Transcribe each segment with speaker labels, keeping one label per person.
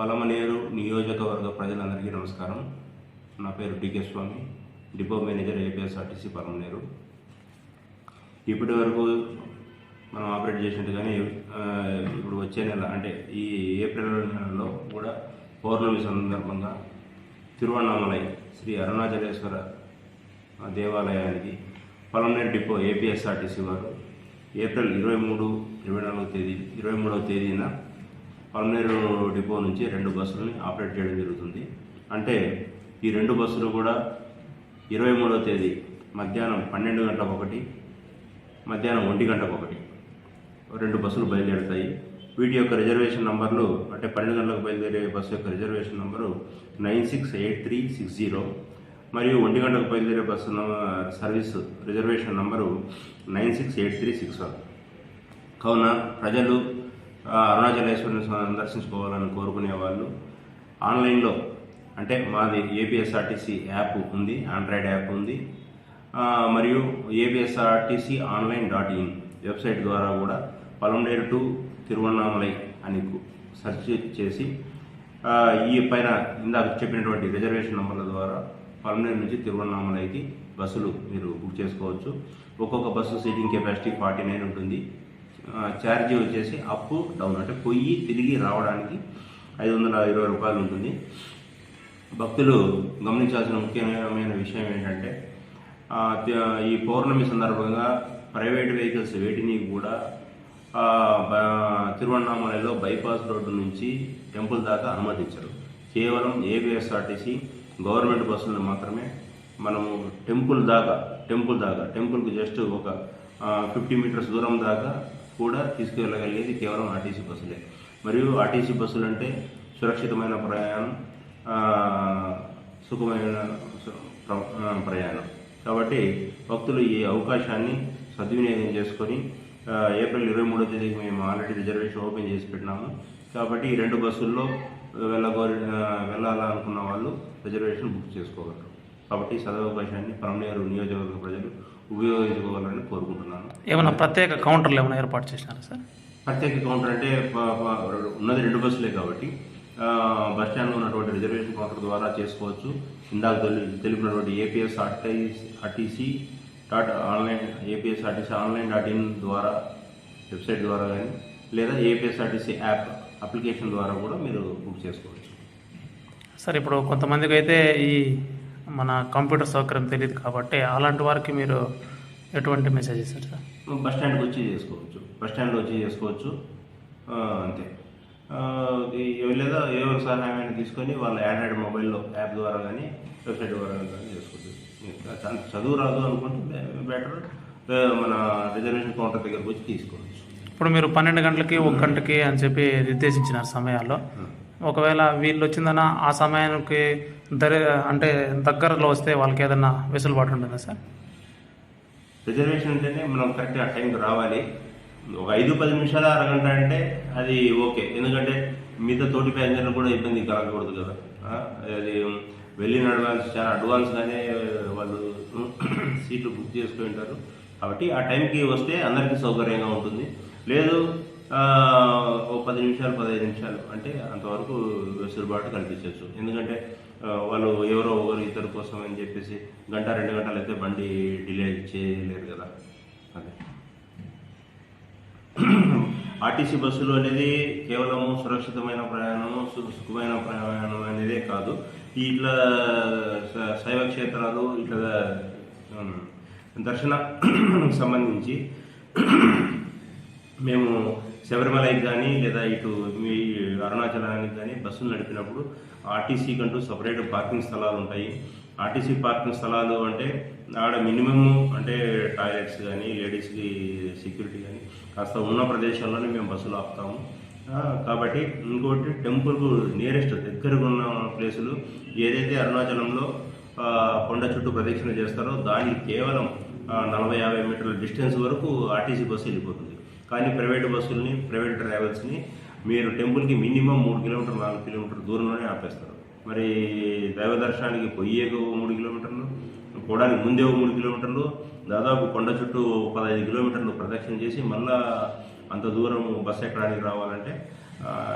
Speaker 1: పలమనేరు నియోజకవర్గ ప్రజలందరికీ నమస్కారం. నా పేరు D K Swamy depot manager APSRTC Palamaner. ఇప్పటి వరకు మనం ఆపరేట్ చేసినట్టు కానీ ఇప్పుడు వచ్చే నెల అంటే ఈ ఏప్రిల్ నెలలో కూడా పౌర్ణమి సందర్భంగా తిరువణామలై శ్రీ అరుణాచలేశ్వర దేవాలయానికి Palamaner depot A P S R T C వారు ఏప్రిల్ ఇరవై మూడు ఇరవై నాలుగో తేదీ ఇరవై మూడవ తేదీన పల్నేరు డిపో నుంచి రెండు బస్సులని ఆపరేట్ చేయడం జరుగుతుంది. అంటే ఈ రెండు బస్సులు కూడా ఇరవై మూడవ తేదీ మధ్యాహ్నం పన్నెండు గంటలకు ఒకటి మధ్యాహ్నం ఒంటి గంటకు ఒకటి రెండు బస్సులు బయలుదేరుతాయి. వీటి యొక్క రిజర్వేషన్ నంబర్లు అంటే పన్నెండు గంటలకు బయలుదేరే బస్సు యొక్క reservation number nine six eight three six zero మరియు ఒంటి గంటకు బయలుదేరే bus service reservation number nine six eight three six one. కావున ప్రజలు అరుణాచలేశ్వరుని సందర్శించుకోవాలని కోరుకునే వాళ్ళు. ఆన్లైన్లో అంటే మాది ఏపీఎస్ఆర్టీసీ యాప్ ఉంది ఆండ్రాయిడ్ యాప్ ఉంది. మరియు APSRTC online dot in website ద్వారా కూడా పలంనేరు టు తిరువన్నామలై అని సెర్చ్ చేసి ఈ పైన ఇందాక చెప్పినటువంటి రిజర్వేషన్ నెంబర్ల ద్వారా పలమనేరు నుంచి తిరువన్నామలైకి బస్సులు మీరు బుక్ చేసుకోవచ్చు. ఒక్కొక్క bus seating capacity forty nine ఉంటుంది. ఛార్జీ వచ్చేసి అప్ డౌన్ అంటే పొయ్యి తిరిగి రావడానికి ఐదు వందల ఇరవై రూపాయలు ఉంటుంది. భక్తులు గమనించాల్సిన ముఖ్యమైన విషయం ఏంటంటే ఈ పౌర్ణమి సందర్భంగా ప్రైవేట్ వెహికల్స్ వేటిని కూడా తిరువణామలలో బైపాస్ రోడ్డు నుంచి టెంపుల్ దాకా అనుమతించరు. కేవలం ఏబిఎస్ఆర్టీసీ గవర్నమెంట్ బస్సులను మాత్రమే మనము టెంపుల్ దాకా టెంపుల్ దాకా టెంపుల్కి జస్ట్ ఒక ఫిఫ్టీ మీటర్స్ దూరం దాకా కూడా తీసుకువెళ్ళగలిగేది కేవలం ఆర్టీసీ బస్సులే. మరియు ఆర్టీసీ బస్సులు అంటే సురక్షితమైన ప్రయాణం సుఖమైన ప్ర- ప్రయాణం. కాబట్టి భక్తులు ఈ అవకాశాన్ని సద్వినియోగం చేసుకొని ఏప్రిల్ ఇరవై మూడో తేదీకి మేము ఆల్రెడీ రిజర్వేషన్ ఓపెన్ చేసి పెట్టినాము. కాబట్టి ఈ రెండు బస్సుల్లో వెళ్ళగోరి వెళ్ళాలనుకున్న వాళ్ళు రిజర్వేషన్ బుక్ చేసుకోగలరు. కాబట్టి సదవకాశాన్ని పరమనేరు నియోజకవర్గ ప్రజలు ఉపయోగించుకోవాలని కోరుకుంటున్నాను.
Speaker 2: ఏమైనా ప్రత్యేక కౌంటర్లు ఏమైనా ఏర్పాటు చేసినారా సార్?
Speaker 1: ప్రత్యేక కౌంటర్ అంటే ఉన్నది రెండు బస్సులే కాబట్టి బస్ స్టాండ్లో ఉన్నటువంటి రిజర్వేషన్ కౌంటర్ ద్వారా చేసుకోవచ్చు. ఇందాక తెలి తెలిపినటువంటి APS RTC RTC dot online APS RTC online dot in ద్వారా వెబ్సైట్ ద్వారా కానీ లేదా ఏపీఎస్ ఆర్టీసీ యాప్ అప్లికేషన్ ద్వారా కూడా మీరు బుక్ చేసుకోవచ్చు.
Speaker 2: సార్ ఇప్పుడు కొంతమందికి అయితే ఈ మన కంప్యూటర్ సౌకర్యం తెలియదు కాబట్టి అలాంటి వారికి మీరు ఎటువంటి మెసేజ్ ఇస్తారు సార్?
Speaker 1: బస్ స్టాండ్కి వచ్చి చేసుకోవచ్చు. బస్ స్టాండ్లో వచ్చి చేసుకోవచ్చు. అంతే. లేదా ఏ ఒక సహాయాన్ని తీసుకొని వాళ్ళ ఆండ్రాయిడ్ మొబైల్లో యాప్ ద్వారా కానీ వెబ్సైట్ ద్వారా కానీ చేసుకోవచ్చు. చదువు రాదు అనుకుంటే బెటర్ మన రిజర్వేషన్ కౌంటర్ దగ్గరకు వచ్చి తీసుకోవచ్చు.
Speaker 2: ఇప్పుడు మీరు పన్నెండు గంటలకి ఒక గంటకి అని చెప్పి నిర్దేశించినారు సమయాల్లో ఒకవేళ వీళ్ళు వచ్చిందన్న ఆ సమయానికి దరి అంటే దగ్గరలో వస్తే వాళ్ళకి ఏదైనా వెసులుబాటు ఉంటుందా సార్?
Speaker 1: రిజర్వేషన్ అంటేనే మనం కరెక్ట్గా ఆ టైంకి రావాలి. ఒక ఐదు పది నిమిషాలు అరగంట అంటే అది ఓకే. ఎందుకంటే మిగతా తోటి ప్యాసింజర్లు కూడా ఇబ్బంది కలగకూడదు కదా. అది వెళ్ళిన అడ్వాన్స్ చాలా అడ్వాన్స్గానే వాళ్ళు సీట్లు బుక్ చేసుకుంటారు. కాబట్టి ఆ టైంకి వస్తే అందరికీ సౌకర్యంగా ఉంటుంది. లేదు ఓ పది నిమిషాలు పదహైదు నిమిషాలు. అంటే అంతవరకు వెసులుబాటు కల్పించవచ్చు. ఎందుకంటే వాళ్ళు ఎవరో ఒకరు ఇద్దరు కోసం అని చెప్పేసి గంట రెండు గంటలు అయితే బండి డిలే చేయలేరు కదా. అదే. ఆర్టీసీ బస్సులు అనేది కేవలం సురక్షితమైన ప్రయాణం సుఖమైన ప్రయాణం అనేదే కాదు. ఇట్లా శైవ క్షేత్రాలు ఇట్లా దర్శన సంబంధించి మేము శబరిమలకి కానీ లేదా ఇటు మీ అరుణాచలానికి కానీ బస్సులు నడిపినప్పుడు ఆర్టీసీ కంటూ సపరేట్ పార్కింగ్ స్థలాలు ఉంటాయి. ఆర్టీసీ పార్కింగ్ స్థలాలు అంటే ఆడ మినిమమ్ అంటే టాయిలెట్స్ కానీ లేడీస్కి సెక్యూరిటీ కానీ కాస్త ఉన్న ప్రదేశాల్లోనే మేము బస్సులు ఆపుతాము. కాబట్టి ఇంకోటి టెంపుల్కు నియరెస్ట్ దగ్గరగా ఉన్న ప్లేసులు ఏదైతే అరుణాచలంలో కొండ చుట్టూ ప్రదక్షిణ చేస్తారో దానికి కేవలం నలభై యాభై మీటర్ల డిస్టెన్స్ వరకు ఆర్టీసీ బస్సు వెళ్ళిపోతుంది. కానీ ప్రైవేట్ బస్సుల్ని ప్రైవేట్ ట్రావెల్స్ని మీరు టెంపుల్కి మినిమం మూడు కిలోమీటర్ నాలుగు కిలోమీటర్ దూరంలోనే ఆపేస్తారు. మరి దైవ దర్శనానికి పోయే మూడు కిలోమీటర్లు పోవడానికి ముందే ఒక మూడు కిలోమీటర్లు దాదాపు కొండ చుట్టూ పదహైదు కిలోమీటర్లు ప్రదక్షిణ చేసి మళ్ళా అంత దూరం బస్సు ఎక్కడానికి రావాలంటే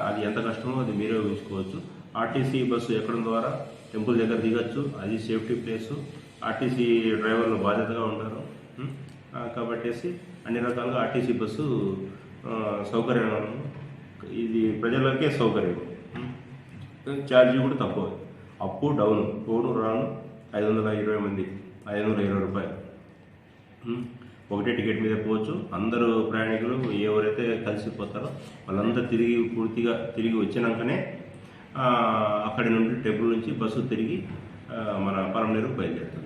Speaker 1: అది ఎంత కష్టమో అది మీరే ఊహించుకోవచ్చు. ఆర్టీసీ బస్సు ఎక్కడం ద్వారా టెంపుల్ దగ్గర దిగచ్చు. అది సేఫ్టీ ప్లేసు. ఆర్టీసీ డ్రైవర్లు బాధ్యతగా ఉంటారు. కాబట్టేసి అన్ని రకాలుగా ఆర్టీసీ బస్సు సౌకర్యం ఇది ప్రజలకే సౌకర్యం? ఛార్జీ కూడా తక్కువ. అప్పు డౌన్. పోను రాను. ఐదు వందల ఇరవై మంది. ఐదు వందల ఇరవై రూపాయలు? ఒకటే టికెట్ మీద పోవచ్చు. అందరూ ప్రయాణికులు ఎవరైతే కలిసిపోతారో వాళ్ళంతా తిరిగి పూర్తిగా తిరిగి వచ్చినాకనే అక్కడి నుండి టెంపుల్ నుంచి బస్సు తిరిగి మన పరమనేరు బయలుదేరుతుంది